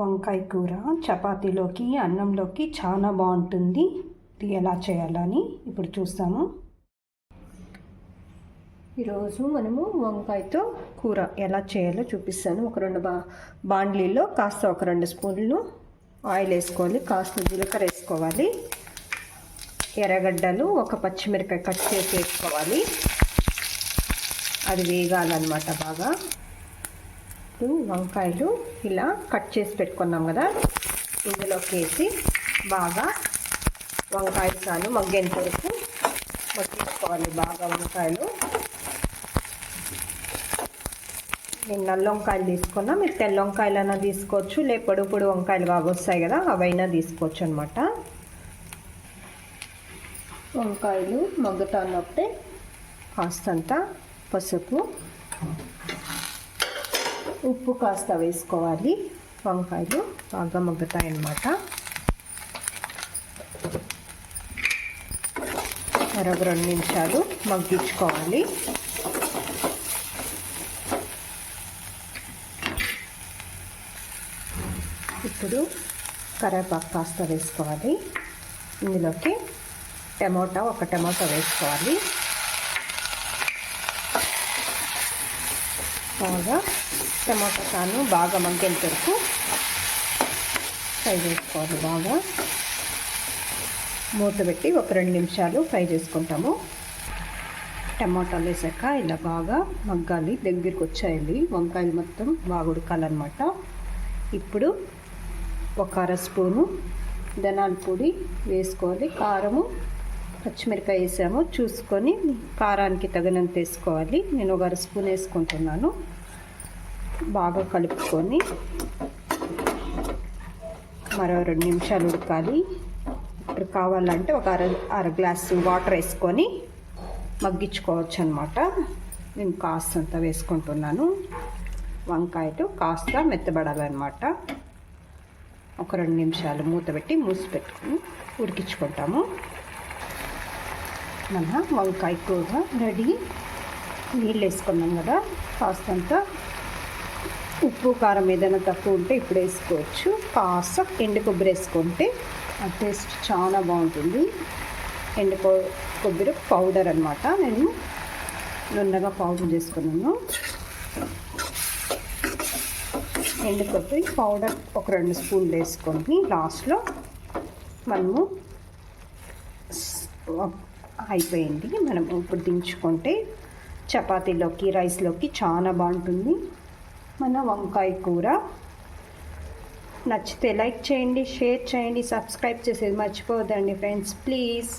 వంకాయ కూర చపాతీలోకి అన్నంలోకి చాలా బాగుంటుంది. ఇది ఎలా చేయాలని ఇప్పుడు చూస్తాము. ఈరోజు మనము వంకాయతో కూర ఎలా చేయాలో చూపిస్తాను. ఒక రెండు బా బాండ్లీలో కాస్త ఒక రెండు స్పూన్లు ఆయిల్ వేసుకోవాలి. కాస్త జీలకర్ర వేసుకోవాలి. ఎర్రగడ్డలు ఒక పచ్చిమిరపకాయ కట్ చేసి వేసుకోవాలి. అది వేగాలన్నమాట బాగా. ఇప్పుడు వంకాయలు ఇలా కట్ చేసి పెట్టుకున్నాం కదా. ఇందులోకి వేసి బాగా వంకాయ చాలు మగ్గేంత వరకు మగ్గించుకోవాలి బాగా వంకాయలు. నేను నల్ల వంకాయలు తీసుకున్నా. మీరు తెల్ల వంకాయలైనా తీసుకోవచ్చు లే పొడి పొడి వంకాయలు బాగా వస్తాయి కదా అవైనా తీసుకోవచ్చు అనమాట వంకాయలు మగ్గుతున్నప్పుడే కాస్తంత పసుపు ఉప్పు కాస్త వేసుకోవాలి. వంకాయలు బాగా మగ్గుతాయి అన్నమాట మరొక రెండు నిమిషాలు మగ్గించుకోవాలి. ఇప్పుడు కరివేపాకు కాస్త వేసుకోవాలి. ఇందులోకి టమోటా ఒక టమోటా వేసుకోవాలి. బాగా టమాటా కాను బాగా మగ్గేంత వరకు ఫ్రై చేసుకోవాలి బాగా. మూత పెట్టి ఒక రెండు నిమిషాలు ఫ్రై చేసుకుంటాము. టమాటాలు వేసాక ఇలా బాగా మగ్గాలి దగ్గరికి వచ్చాయండి వంకాయలు మొత్తం బాగా ఉడకాలన్నమాట. ఇప్పుడు ఒక అర స్పూను ధనాల పొడి వేసుకోవాలి. కారము పచ్చిమిరపకాయ వేసాము. చూసుకొని కారానికి తగినంత వేసుకోవాలి. నేను ఒక అర స్పూన్ వేసుకుంటున్నాను. బాగా కలుపుకొని మరో రెండు నిమిషాలు ఉడకాలి. ఇప్పుడు కావాలంటే ఒక అర అర గ్లాసు వాటర్ వేసుకొని మగ్గించుకోవచ్చు అనమాట నేను కాస్తంత వేసుకుంటున్నాను. వంకాయలు కాస్త మెత్తబడాలన్నమాట. ఒక రెండు నిమిషాలు మూత పెట్టి మూసి పెట్టుకుని ఉడికించుకుంటాము. మన వంకాయ కూర రెడీ. నీళ్ళు వేసుకున్నాం కదా. కాస్తంత ఉప్పు కారం ఏదైనా తక్కువ ఉంటే ఇప్పుడు వేసుకోవచ్చు. కాస్త ఎండు కొబ్బరి వేసుకుంటే ఆ టేస్ట్ చాలా బాగుంటుంది. ఎండు కొబ్బరి పౌడర్ అనమాట నేను నున్నగా పౌడర్ చేసుకున్నాను. ఎండు కొబ్బరి పౌడర్ ఒక రెండు స్పూన్లు వేసుకొని లాస్ట్లో మనము అయిపోయింది. మనం ఇప్పుడు దించుకుంటే చపాతీలోకి రైస్లోకి చాలా బాగుంటుంది. మన వంకాయ కూర. నచ్చితే లైక్ చేయండి షేర్ చేయండి సబ్స్క్రైబ్ చేసేది మర్చిపోవద్దండి ఫ్రెండ్స్. ప్లీజ్.